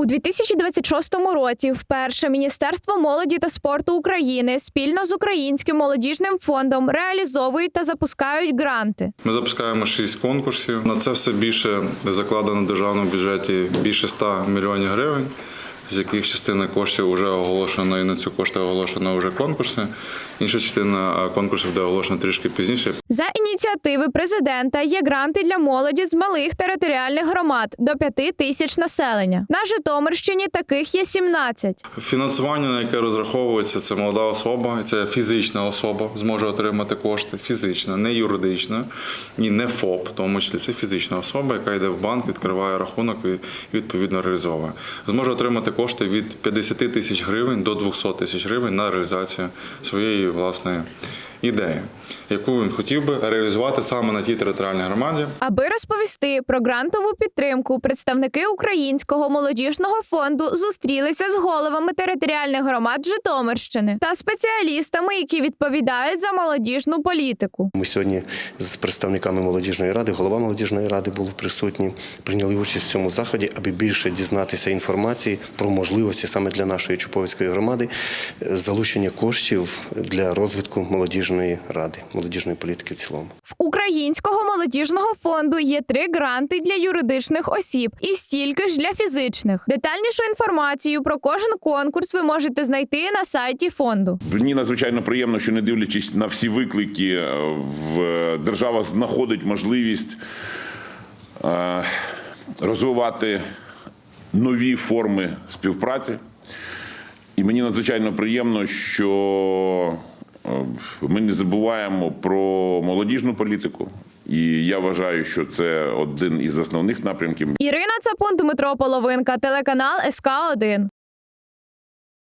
У 2026 році вперше Міністерство молоді та спорту України спільно з Українським молодіжним фондом реалізовують та запускають гранти. Ми запускаємо шість конкурсів. На це все більше закладено в державному бюджеті більше 100 мільйонів гривень, з яких частина коштів вже оголошена і на цю кошти оголошено вже конкурси. Інша частина конкурсів буде оголошена трішки пізніше. За ініціативи президента є гранти для молоді з малих територіальних громад до 5 тисяч населення. На Житомирщині таких є 17. Фінансування, на яке розраховується, це молода особа, це фізична особа зможе отримати кошти. Фізична, не юридична і не ФОП, в тому числі це фізична особа, яка йде в банк, відкриває рахунок і відповідно реалізовує. Зможе отримати кошти від 50 тисяч гривень до 200 тисяч гривень на реалізацію своєї власної ідеї, яку він хотів би реалізувати саме на тій територіальній громаді. Аби розповісти про грантову підтримку, представники Українського молодіжного фонду зустрілися з головами територіальних громад Житомирщини та спеціалістами, які відповідають за молодіжну політику. Ми сьогодні з представниками молодіжної ради, голова молодіжної ради був присутній, прийняли участь в цьому заході, аби більше дізнатися інформації про можливості саме для нашої Чуповицької громади е, залучення коштів для розвитку молодіжної ради, молодіжної політики в цілому. В Українського молодіжного фонду є три гранти для юридичних осіб і стільки ж для фізичних. Детальнішу інформацію про кожен конкурс ви можете знайти на сайті фонду. Мені надзвичайно приємно, що не дивлячись на всі виклики, е, в держава знаходить можливість е, розвивати нові форми співпраці. І мені надзвичайно приємно, що е, ми не забуваємо про молодіжну політику. І я вважаю, що це один із основних напрямків Ірина Цапун, Дмитро Половинка, телеканал СК 1